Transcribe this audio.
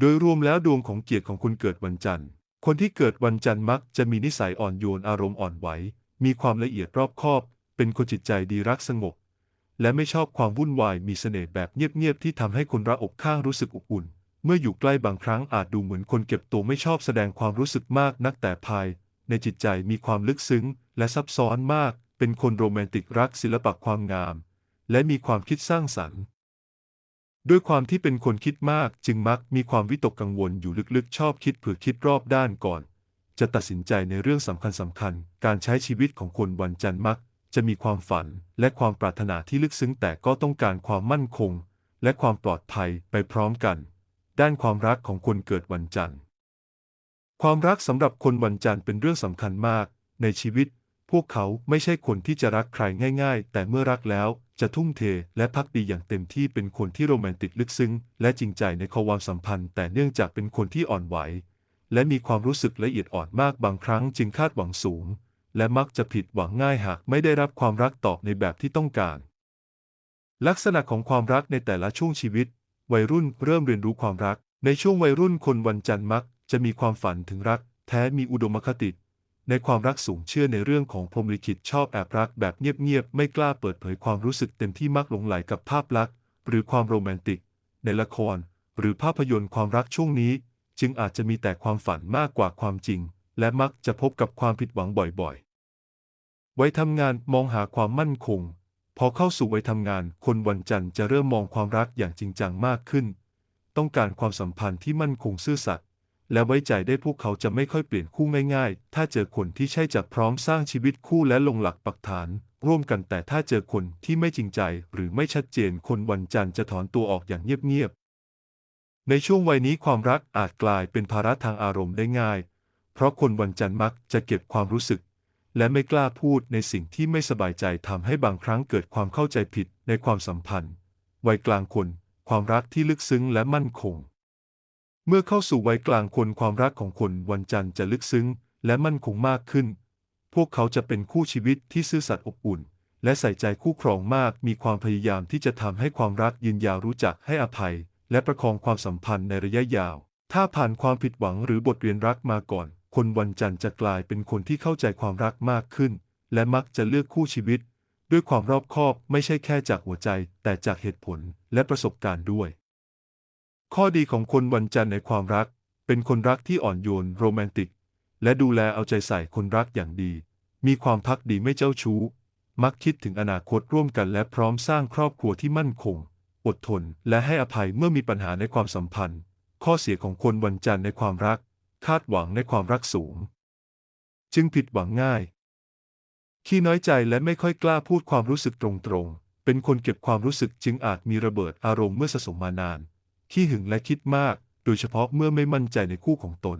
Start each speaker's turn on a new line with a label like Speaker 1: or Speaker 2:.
Speaker 1: โดยรวมแล้วดวงของเกียรติของคนเกิดวันจันทร์ คนที่เกิดวันจันทร์มักจะมีนิสัยอ่อนโยนอารมณ์อ่อนไหว มีความละเอียดรอบคอบ เป็นคนจิตใจดีรักสงบ และไม่ชอบความวุ่นวาย มีเสน่ห์แบบเงียบๆที่ทำให้คนรักอกข้างรู้สึกอบอุ่น เมื่ออยู่ใกล้บางครั้งอาจดูเหมือนคนเก็บตัวไม่ชอบแสดงความรู้สึกมากนักแต่ภาย ในจิตใจมีความลึกซึ้ง และซับซ้อนมาก เป็นคนโรแมนติกรักศิลปะความงาม และมีความคิดสร้างสรรค์ ด้วยความที่เป็นคนคิดมากจึงมักมีความวิตกกังวลอยู่ลึกๆ ชอบคิดเผื่อคิดรอบด้านก่อน จะตัดสินใจในเรื่องสำคัญสำคัญๆการใช้ชีวิตของคนวันจันทร์มัก จะมีความฝันและความปรารถนาที่ลึกซึ้งแต่ก็ต้องการความมั่นคง และความปลอดภัยไปพร้อมกัน ด้านความรักของคนเกิดวันจันทร์ ความรักสำหรับคนวันจันทร์เป็นเรื่องสำคัญมาก ในชีวิต พวกเขาไม่ใช่คนที่จะรักใครง่าย ๆ แต่เมื่อรักแล้ว จะทุ่มเทและพักดีอย่างเต็มที่เป็นคนที่โรแมนติกลึกซึ้ง และจริงใจในความสัมพันธ์ แต่เนื่องจากเป็นคนที่อ่อนไหว และมีความรู้สึกละเอียดอ่อนมากบางครั้งจึงคาดหวังสูง และมักจะผิดหวังง่ายหากไม่ได้รับความรักตอบในแบบที่ต้องการ ลักษณะของความรักในแต่ละช่วงชีวิต วัยรุ่นเริ่มเรียนรู้ความรัก ในช่วงวัยรุ่นคนวันจันทร์มัก จะมีความฝันถึงรัก แท้มีอุดมคติ ในความรักสูงเชื่อในเรื่องของพรหมลิขิตชอบแอบรักแบบเงียบๆ ไม่กล้าเปิดเผยความรู้สึกเต็มที่มักหลงไหลกับภาพลักษณ์ หรือความโรแมนติก ในละคร หรือภาพยนตร์ความรักช่วงนี้ จึงอาจจะมีแต่ความฝันมากกว่าความจริง และมักจะพบกับความผิดหวังบ่อยๆ ไวัยทำงานมองหาความมั่นคง พอเข้าสู่วัยทำงาน คนวันจันทร์จะเริ่มมองความรักอย่างจริงจังมากขึ้น ต้องการความสัมพันธ์ที่มั่นคงซื่อสัตย์ และไว้ใจได้พวกเขาจะไม่ค่อยเปลี่ยนคู่ง่ายๆ ถ้าเจอคนที่ใช่จะพร้อมสร้างชีวิตคู่และลงหลักปักฐาน ร่วมกันแต่ถ้าเจอคนที่ไม่จริงใจ หรือไม่ชัดเจนคนวันจันทร์จะถอนตัวออกอย่างเงียบๆ ในช่วงวัยนี้ความรักอาจกลายเป็นภาระทางอารมณ์ได้ง่าย เพราะคนวันจันทร์มักจะเก็บความรู้สึก และไม่กล้าพูดในสิ่งที่ไม่สบายใจทำให้บางครั้งเกิดความเข้าใจผิดในความสัมพันธ์ วัยกลางคน ความรักที่ลึกซึ้งและมั่นคง เมื่อเข้าสู่วัยกลางคนความรักของคนวันจันทร์จะลึกซึ้ง และมั่นคงมากขึ้น พวกเขาจะเป็นคู่ชีวิตที่ซื่อสัตย์อบอุ่น และใส่ใจคู่ครองมาก มีความพยายามที่จะทำให้ความรักยืนยาวรู้จักให้อภัย และประคองความสัมพันธ์ในระยะยาว ถ้าผ่านความผิดหวังหรือบทเรียนรักมาก่อน คนวันจันทร์จะกลายเป็นคนที่เข้าใจความรักมากขึ้น และมักจะเลือกคู่ชีวิต ด้วยความรอบคอบไม่ใช่แค่จากหัวใจ แต่จากเหตุผลและประสบการณ์ด้วย ข้อดีของคนวันจันทร์ในความรัก เป็นคนรักที่อ่อนโยนโรแมนติก และดูแลเอาใจใส่คนรักอย่างดี มีความพักดีไม่เจ้าชู้ มักคิดถึงอนาคตร่วมกันและพร้อมสร้างครอบครัวที่มั่นคง อดทน และให้อภัยเมื่อมีปัญหาในความสัมพันธ์ ข้อเสียของคนวันจันทร์ในความรัก คาดหวังในความรักสูง จึงผิดหวังง่าย ขี้น้อยใจและไม่ค่อยกล้าพูดความรู้สึกตรงๆ เป็นคนเก็บความรู้สึกจึงอาจมีระเบิดอารมณ์เมื่อสะสมมานาน ขี้หึงและคิดมาก โดยเฉพาะเมื่อไม่มั่นใจในคู่ของตน